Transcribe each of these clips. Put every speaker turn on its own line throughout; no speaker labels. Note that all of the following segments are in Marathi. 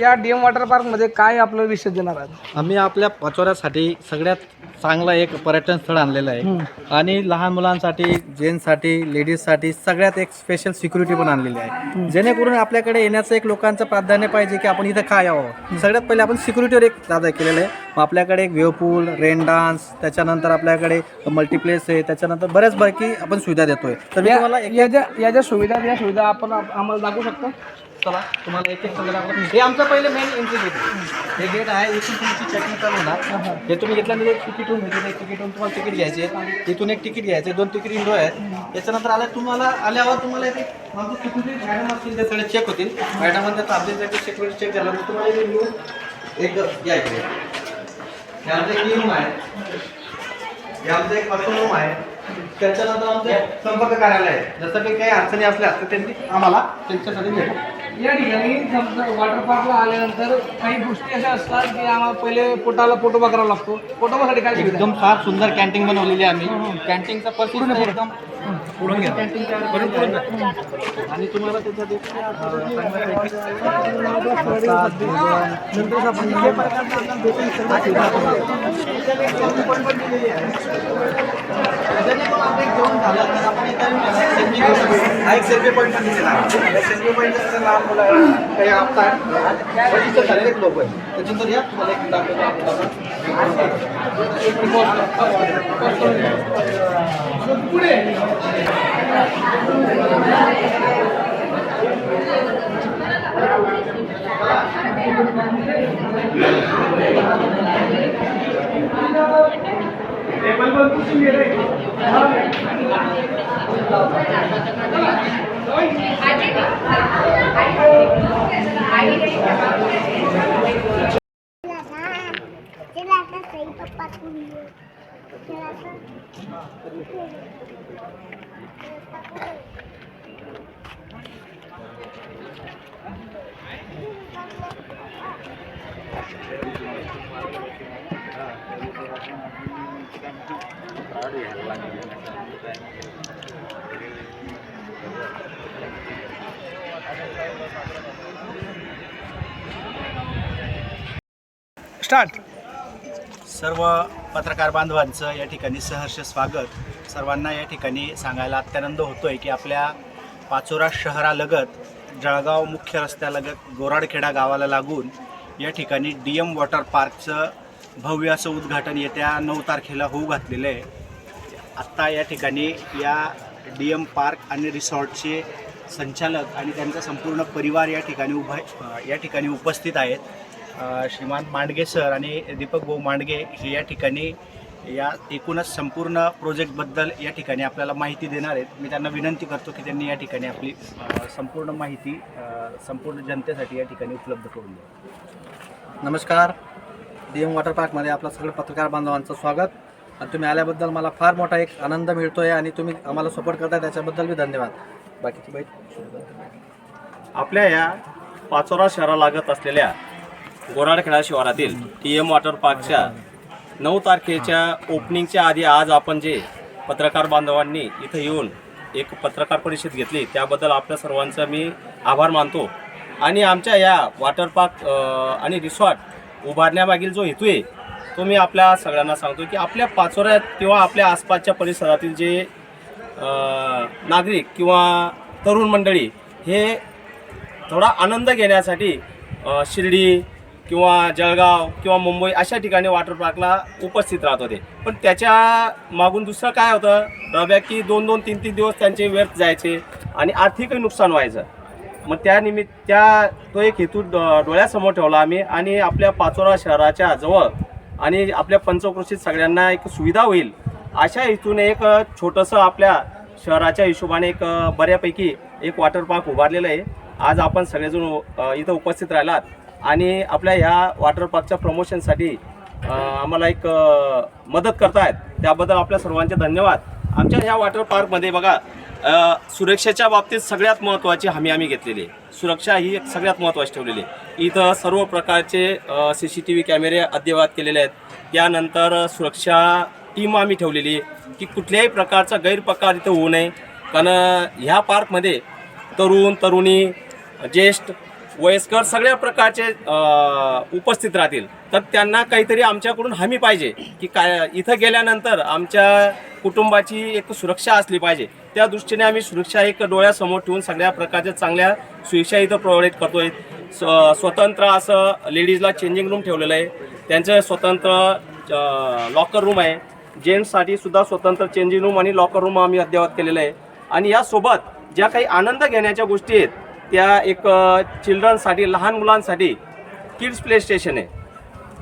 या डीएम वॉटर पार्कमध्ये काय आपलं विषय देणार आहात?
आम्ही आपल्या पाचोऱ्यासाठी सगळ्यात चांगलं एक पर्यटन स्थळ आणलेलं आहे. आणि लहान मुलांसाठी जेंट्ससाठी लेडीजसाठी सगळ्यात एक स्पेशल सिक्युरिटी पण आणलेली आहे. जेणेकरून आपल्याकडे येण्याचं एक लोकांचं प्राधान्य पाहिजे की आपण इथं काय यावं सगळ्यात पहिले आपण सिक्युरिटीवर एक दादा केलेलं आहे. मग आपल्याकडे एक वेव पूल रेन डान्स त्याच्यानंतर आपल्याकडे मल्टीप्लेस आहे. त्याच्यानंतर बऱ्याच बाकी आपण सुविधा देतोय. तर मी तुम्हाला एक
या ज्या सुविधा या सुविधा आपण आप- आम्हाला दाखवू शकतो?
चला तुम्हाला एक एक सगळं दाखवतो. हे आमचं पहिले मेन एंट्री गेट आहे. हे गेट आहे इथून तुमची चेकिंग चालू होणार हे तुम्ही घेतल्यानंतर म्हणजे एक तिकीट होऊन घेतलं एक तिकीट होऊन तुम्हाला तिकीट घ्यायचे इथून एक तिकीट घ्यायचे दोन तिकीट इंडो आहेत. त्याच्यानंतर आल्या तुम्हाला आल्यावर तुम्हाला एक आमचं सिक्युरिटी मॅडम असतील ते सगळे चेक होतील. मॅडम त्याचा अपडेट सिक्युरिटी चेक झाल्यानंतर तुम्हाला इथे येऊन एक या इकडे. हे आमचं एक रूम आहे. हे आमचं एक पर्सनल रूम आहे. त्याच्यानंतर आमचं संपर्क कार्यालय आहे. जसं काही काही अडचणी असल्या तर त्यांनी आम्हाला त्यांच्यासाठी भेटू.
या ठिकाणी वॉटर पार्कला आल्यानंतर काही गोष्टी अशा असतात की आम्हाला पहिले पोटाला पोटोबा करावा लागतो. पोटोबासाठी काय
एकदम फार सुंदर कॅन्टीन बनवलेली आहे आम्ही. कॅन्टीनचा परिस्थिती एकदम पुढून घ्या. आणि तुम्हाला त्याच्यात एक, आपण सेल्फी पॉईंट पण दिलेला आहे. सेल्फी पॉईंट लहान मुलं काही आपतात वरिष्ठ शारीरिक लोक आहे त्याच्यानंतर या. तुम्हाला एक दाखवतो आपण.
Sila ka sa ipapatuloy.
start.
सर्व पत्रकार बांधवांचं या ठिकाणी सहर्ष स्वागत. सर्वांना या ठिकाणी सांगायला अत्यानंद होतो आहे की आपल्या पाचोरा शहरालगत जळगाव मुख्य रस्त्यालगत गोराडखेडा गावाला लागून या ठिकाणी डी एम वॉटर पार्कचं भव्य असं उद्घाटन येत्या नऊ तारखेला होऊ घातलेलं आहे. आत्ता या ठिकाणी या डी एम पार्क आणि रिसॉर्टचे संचालक आणि त्यांचा संपूर्ण परिवार या ठिकाणी उभा या ठिकाणी उपस्थित आहेत. श्रीमान मांडगे सर आणि दीपक भाऊ मांडगे हे या ठिकाणी या एकूणच संपूर्ण प्रोजेक्टबद्दल या ठिकाणी आपल्याला माहिती देणार आहेत. मी त्यांना विनंती करतो की त्यांनी या ठिकाणी आपली संपूर्ण माहिती संपूर्ण जनतेसाठी या ठिकाणी उपलब्ध करून द्या.
नमस्कार. डी एम वॉटर पार्कमध्ये आपलं सगळं पत्रकार बांधवांचं स्वागत. आणि तुम्ही आल्याबद्दल मला फार मोठा एक आनंद मिळतोय आणि तुम्ही आम्हाला सपोर्ट करताय त्याच्याबद्दल बी धन्यवाद. बाकीची बाई.
आपल्या या पाचोरा शहरा लागत असलेल्या गोराडखेडा शिवारातील टी एम वॉटर पार्कच्या नऊ तारखेच्या ओपनिंगच्या आधी आज आपण जे पत्रकार बांधवांनी इथं येऊन एक पत्रकार परिषद घेतली त्याबद्दल आपल्या सर्वांचा मी आभार मानतो. आणि आमच्या या वॉटर पार्क आणि रिसॉर्ट उभारण्यामागील जो हेतू आहे तो मी आपल्या सगळ्यांना सांगतो की आपल्या पाचोऱ्यात किंवा आपल्या आसपासच्या परिसरातील जे नागरिक किंवा तरुण मंडळी हे थोडा आनंद घेण्यासाठी शिर्डी किंवा जळगाव किंवा मुंबई अशा ठिकाणी वॉटर पार्कला उपस्थित राहत होते. पण त्याच्या मागून दुसरं काय होतं? डब्या की दोन दोन तीन तीन दिवस त्यांचे व्यर्थ जायचे आणि आर्थिकही नुकसान व्हायचं. मग त्यानिमित्त त्या तो एक हेतू ड- डोळ्यासमोर ठेवला आम्ही आणि आपल्या पाचोरा शहराच्या जवळ आणि आपल्या पंचक्रोशीत सगळ्यांना एक सुविधा होईल अशा हेतूने एक छोटंसं आपल्या शहराच्या हिशोबाने एक बऱ्यापैकी एक वॉटर पार्क उभारलेलं आहे. आज आपण सगळेजण इथं उपस्थित राहिलात. आणि आपल्या ह्या वॉटर पार्कच्या प्रमोशनसाठी आम्हाला एक मदत करतायत. त्याबद्दल आपल्या सर्वांचे धन्यवाद. आमच्या ह्या वॉटर पार्कमध्ये बघा सुरक्षेच्या बाबतीत सगळ्यात महत्त्वाची हमी आम्ही घेतलेली आहे. सुरक्षा ही एक सगळ्यात महत्त्वाची ठेवलेली आहे. इथं सर्व प्रकारचे सी सी टी व्ही कॅमेरे अद्ययावत केलेले आहेत. त्यानंतर सुरक्षा टीम आम्ही ठेवलेली आहे की कुठल्याही प्रकारचा गैरप्रकार इथं होऊ नये. कारण ह्या पार्कमध्ये तरुण तरुणी ज्येष्ठ वयस्कर सगळ्या प्रकारचे उपस्थित राहतील. तर त्यांना काहीतरी आमच्याकडून हमी पाहिजे की काय इथं गेल्यानंतर आमच्या कुटुंबाची एक सुरक्षा असली पाहिजे. त्या दृष्टीने आम्ही सुरक्षा एक डोळ्यासमोर ठेवून सगळ्या प्रकारच्या चांगल्या सुरक्षा इथं प्रोव्हाइड करतोय. स्व स्वतंत्र असं लेडीजला चेंजिंग रूम ठेवलेलं आहे. त्यांचं स्वतंत्र लॉकर रूम आहे. जेंट्ससाठी सुद्धा स्वतंत्र चेंजिंग रूम आणि लॉकर रूम आम्ही अद्ययावत केलेलं आहे. आणि यासोबत ज्या काही आनंद घेण्याच्या गोष्टी आहेत त्या एक चिल्ड्रनसाठी लहान मुलांसाठी किड्स प्ले स्टेशन आहे.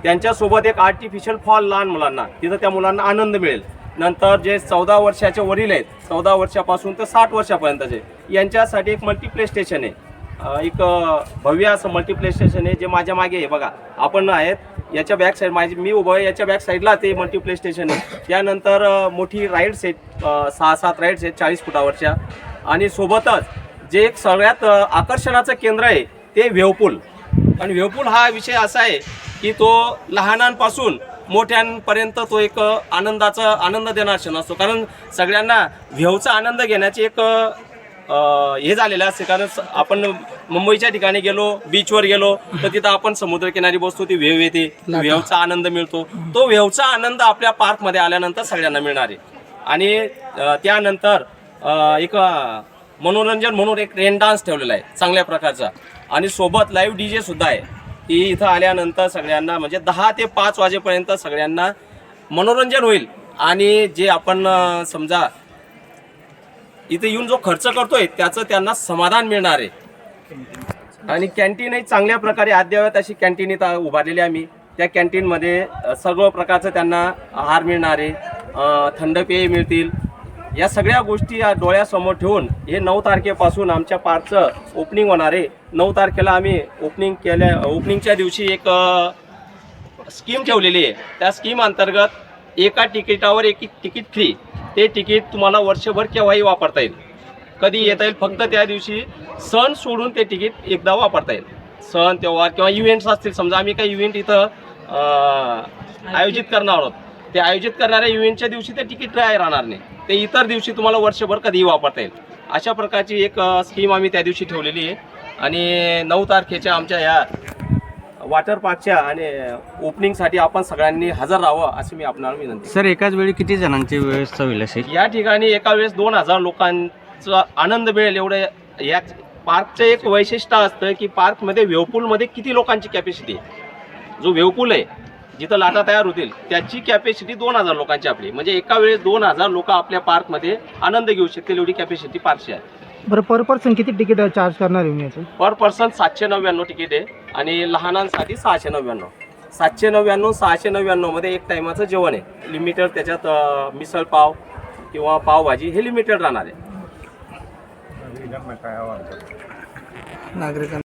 त्यांच्यासोबत एक आर्टिफिशियल फॉल लहान मुलांना तिथं त्या मुलांना आनंद मिळेल. नंतर जे चौदा वर्षाचे वडील आहेत चौदा वर्षापासून ते साठ वर्षापर्यंतचे यांच्यासाठी एक मल्टीप्ले स्टेशन आहे. एक भव्य असं मल्टीप्ले स्टेशन आहे जे माझ्या मागे आहे. बघा आपण आहेत याच्या बॅक साईड माझी मी उभं आहे याच्या बॅक साईडला ते मल्टीप्ले स्टेशन आहे. त्यानंतर मोठी राईड्स आहेत सहा सात राईड्स आहेत चाळीस फुटावरच्या. आणि सोबतच जे एक सगळ्यात आकर्षणाचं केंद्र आहे ते वेवपूल आणि वेवपूल हा विषय असा आहे की तो लहानांपासून मोठ्यांपर्यंत तो एक आनंदाचा आनंद देणारा क्षण असतो. कारण सगळ्यांना व्हेवचा आनंद घेण्याची एक हे झालेलं असते. कारण आपण मुंबईच्या ठिकाणी गेलो बीचवर गेलो तर तिथं आपण समुद्रकिनारी बसतो ती वेव येते वेवचा आनंद मिळतो. तो वेवचा आनंद आपल्या पार्कमध्ये आल्यानंतर सगळ्यांना मिळणार आहे. आणि त्यानंतर एक मनोरंजन म्हणून एक रेन डान्स ठेवलेला आहे चांगल्या प्रकारचा. आणि सोबत लाईव्ह डी जे सुद्धा आहे. की इथं आल्यानंतर सगळ्यांना म्हणजे दहा ते पाच वाजेपर्यंत सगळ्यांना मनोरंजन होईल. आणि जे आपण समजा इथे येऊन जो खर्च करतोय त्याचं त्यांना समाधान मिळणार आहे. आणि कॅन्टीनही चांगल्या प्रकारे अद्ययावत अशी कॅन्टीन इथं उभारलेली आहे आम्ही. त्या कॅन्टीनमध्ये सर्व प्रकारचं त्यांना आहार मिळणार आहे. थंड पेय मिळतील. या सगळ्या गोष्टी या डोळ्यासमोर ठेवून हे नऊ तारखेपासून आमच्या पार्कचं ओपनिंग होणार आहे. नऊ तारखेला आम्ही ओपनिंग केल्या ओपनिंगच्या दिवशी एक स्कीम ठेवलेली आहे. त्या स्कीम अंतर्गत एका तिकिटावर एक तिकीट फ्री ते तिकीट तुम्हाला वर्षभर केव्हाही वापरता येईल. कधी येता येईल फक्त त्या दिवशी सण सोडून ते तिकीट एकदा वापरता येईल. सण त्योहार किंवा इव्हेंट्स असतील समजा आम्ही काही इव्हेंट इथं आयोजित करणार आहोत. ते आयोजित करणाऱ्या इव्हेंटच्या दिवशी ते तिकीट काय राहणार नाही. ते इतर दिवशी तुम्हाला वर्षभर कधीही वापरता येईल. अशा प्रकारची एक स्कीम आम्ही त्या दिवशी ठेवलेली आहे. आणि नऊ तारखेच्या आमच्या या वॉटर पार्कच्या आणि ओपनिंगसाठी आपण सगळ्यांनी हजर राहावं अशी मी आपणाला विनंती
सर एकाच वेळी किती जणांची व्यवस्था होईल अशी?
या ठिकाणी एका वेळेस दोन हजार लोकांचा आनंद मिळेल एवढे या पार्कचं एक वैशिष्ट्य असतं की पार्कमध्ये वेवपूलमध्ये किती लोकांची कॅपॅसिटी आहे? जो वेवपूल आहे जिथं लाटा तयार होतील त्याची कॅपॅसिटी दोन हजार लोकांची आपली. म्हणजे एका वेळेस दोन हजार लोक आपल्या पार्कमध्ये आनंद घेऊ शकतील एवढी कॅपॅसिटी पार्कची आहे.
बरं पर पर्सन किती तिकीट चार्ज करणार आहे मी याचं
पर पर्सन सातशे नव्याण्णव तिकीट आहे आणि लहानांसाठी सहाशे नव्याण्णव. सातशे नव्याण्णव सहाशे नव्याण्णवमध्ये एक टायमाचं जेवण आहे. लिमिटेड त्याच्यात अं, मिसळ पाव किंवा पावभाजी हे लिमिटेड राहणार आहे.
नागरिकांना